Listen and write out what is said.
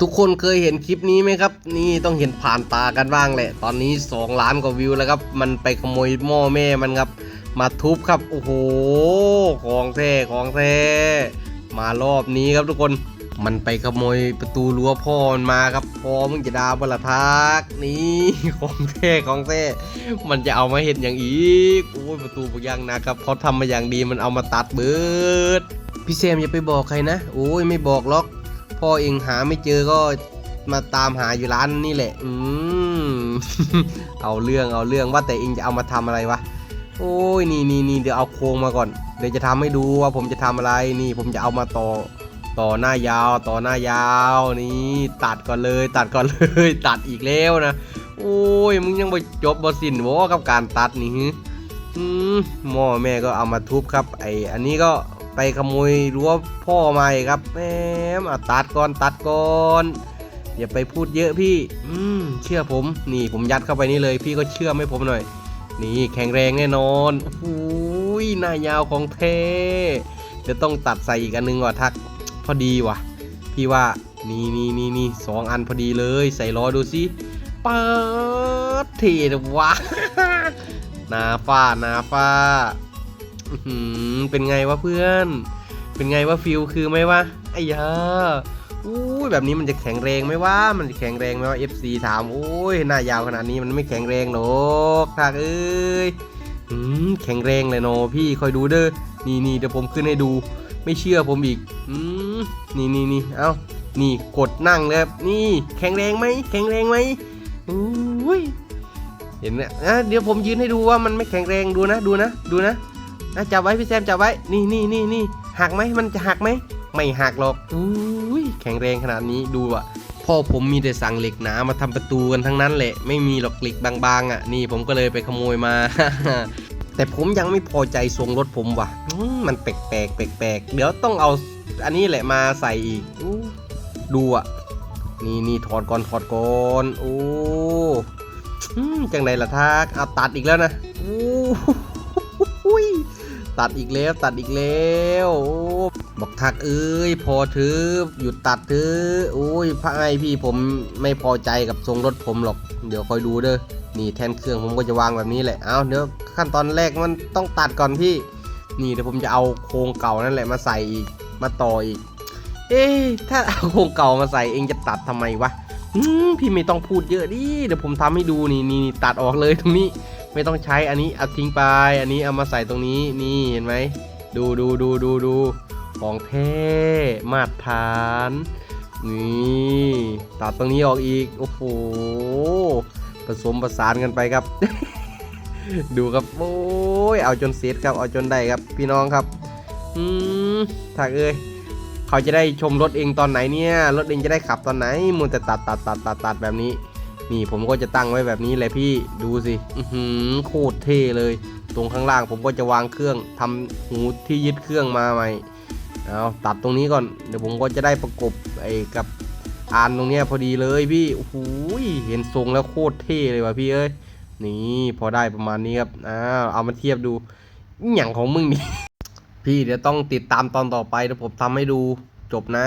ทุกคนเคยเห็นคลิปนี้ไหมครับ นี่ต้องเห็นผ่านตากันบ้างแหละ ตอนนี้ 2 ล้านกว่าวิวแล้วครับ มันไปขโมยหม้อแม่มันครับ มาทุบครับ โอ้โห ของแท้ของแท้ มารอบนี้ครับทุกคน มันไปขโมยประตูรั้วพ่อมันมาครับ พ่อมึงจะดาบละทักนี่ของแท้ของแท้ มันจะเอามาเห็นอย่างอีก โอ้ยประตูบางอย่างนะครับเขาทำมาอย่างดีมันเอามาตัดเบิด พี่แซมอย่าไปบอกใครนะ โอ้ยไม่บอกหรอก พ่อเองหาไม่เจอก็มาตามหาอยู่ร้านนี่แหละ อืม เอาเรื่องเอาเรื่องว่าแต่เองจะเอามาทำอะไรวะ โอ้ยนี่นี่นี่เดี๋ยวเอาโครงมาก่อน เดี๋ยวจะทำให้ดูว่าผมจะทำอะไร นี่ผมจะเอามาต่อ ต่อหน้ายาว ต่อหน้ายาว นี่ ตัดก่อนเลย ตัดก่อนเลย ตัดอีกแล้วนะ โอ้ย มึงยังไม่จบบสิ้นวะกับการตัดนี่ฮึอืมหม้อแม่ก็เอามาทุบครับ ไออันนี้ก็ ไปขโมยรั้วพ่อมาครับแหมเอาตัดก่อนตัดก่อนอย่าไปพูดเยอะพี่ อืม เชื่อผม นี่ผมยัดเข้าไปนี่เลย พี่ก็เชื่อไม่ผมหน่อย นี่แข็งแรงแน่นอนโอ้โหน้ายาวของเทเดี๋ยวต้องตัดใส่อีกอันนึงว่ะทัก พอดีว่ะ พี่ว่า นี่นี่นี่นี่สองอันพอดีเลย ใส่ล้อดูสิเป๊าดเท่นะวะนาฟ้านาฟ้าอื้อหือ เป็นไงวะเพื่อน เป็นไงวะฟิลคือไหมวะไอ้ยาอู้ยแบบนี้มันจะแข็งแรงไหมวะ มันจะแข็งแรงไหมวะ FC ถามโอ้ยหน้ายาวขนาดนี้มันไม่แข็งแรงหรอกทากเอ้ยอืมแข็งแรงเลยโนพี่คอยดูเด้อ นี่นี่เดี๋ยวผมขึ้นให้ดู ไม่เชื่อผมอีกอืมนี่นี่นี่เอ้า นี่กดนั่งเลยครับ นี่ แข็งแรงไหม แข็งแรงไหมอุ้ย เห็นไหมอะเดี๋ยวผมยืนให้ดูว่ามันไม่แข็งแรงดูนะ ดูนะ ดูนะ อะจับไว้พี่แซมจับไว้ นี่นี่นี่นี่หักไหมมันจะหักไหม ไม่หักหรอกอุ้ยแข็งแรงขนาดนี้ดูอะ พ่อผมมีแต่สั่งเหล็กหนามาทำประตูกันทั้งนั้นแหละ ไม่มีหรอกเหล็กบางๆอะ นี่ผมก็เลยไปขโมยมา แต่ผมยังไม่พอใจทรงรถผมว่ะอืมมันแปลกๆแปลกๆเดี๋ยวต้องเอาอันนี้แหละมาใส่อีกอู้ดูอะ นี่นี่ถอดก่อนถอดก่อนโอ้อืมจังไรล่ะทักเอาตัดอีกแล้วนะอู้หูย ตัดอีกแล้วตัดอีกแล้วบอกทักเอ้ยพอเถอหยุดตัดเถอโอ้ยพระไอพี่ผมไม่พอใจกับทรงรถผมหรอก เดี๋ยวคอยดูเด้อนี่แทนเครื่องผมก็จะวางแบบนี้แหละเอาเดี๋ยวขั้นตอนแรกมันต้องตัดก่อนพี่ นี่เดี๋ยวผมจะเอาโครงเก่านั่นแหละมาใส่อีกมาต่ออีก เอ๊ะถ้าเอาโครงเก่ามาใส่เองจะตัดทำไมวะพี่ไม่ต้องพูดเยอะดิเดี๋ยวผมทำให้ดูนี่นี่ตัดออกเลยตรงนี้ ไม่ต้องใช้อันนี้เอาทิ้งไป อันนี้เอามาใส่ตรงนี้นี่เห็นไหมดูดูดูดูดูของแท้มาตรฐานนี่ตัดตรงนี้ออกอีกโอ้โหผสมผสานกันไปครับ ดูครับโอ้ยเอาจนเสร็จครับเอาจนได้ครับพี่น้องครับอืมถ้าเอ้ยเขาจะได้ชมรถเองตอนไหนเนี่ยรถเองจะได้ขับตอนไหนมัวแต่ตัดตัดตัดตัดตัดแบบนี้ นี่ผมก็จะตั้งไว้แบบนี้เลยพี่ดูสิอือหือโคตรเท่เลย ตรงข้างล่างผมก็จะวางเครื่องทำหูที่ยึดเครื่องมาใหม่เอาตัดตรงนี้ก่อนเดี๋ยวผมก็จะได้ประกบไอ้กับอานตรงเนี้ยพอดีเลยพี่โอ้โหเห็นทรงแล้วโคตรเท่เลยว่ะพี่เอ้ยนี่พอได้ประมาณนี้ครับอ้าวเอามาเทียบดูอย่างของมึงนี่พี่เดี๋ยวต้องติดตามตอนต่อไปเดี๋ยวผมทำให้ดูจบนะ